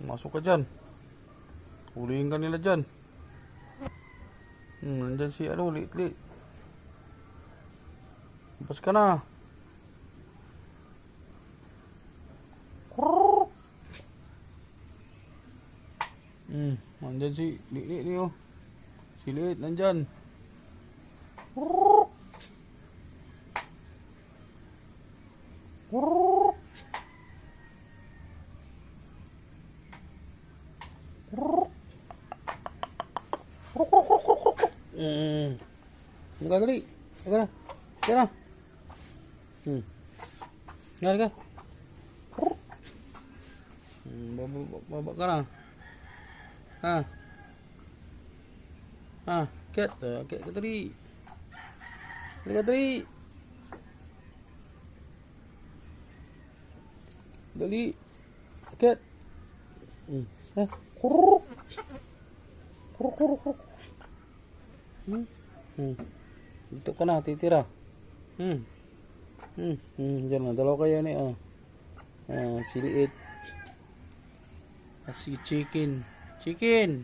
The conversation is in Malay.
Masuk ka dyan. Huliin ka nila dyan. Hmm, si ano, liit-liit. Labas ka na. Kurr. Hmm, nandyan si liit-liit niyo. Si liit, nandyan. Kurr. Kurr. Hmm. Tengah dali. Tengah. Tengah. Hmm. Ngal ka. Hmm, baba, baba ka na. Ha. Ha, ket, uh, ket ka tadi. Dali ka tadi. Dali. Ket. Hmm. Ha. Kurr. Kurr, kurr, kurr. Hmm. Hmm. Dito ka na, titira. Hmm. Hmm. Hmm. Diyan na. Dalawa kayo ni. Oh. Ah, si liit. Ah, si chicken. Chicken.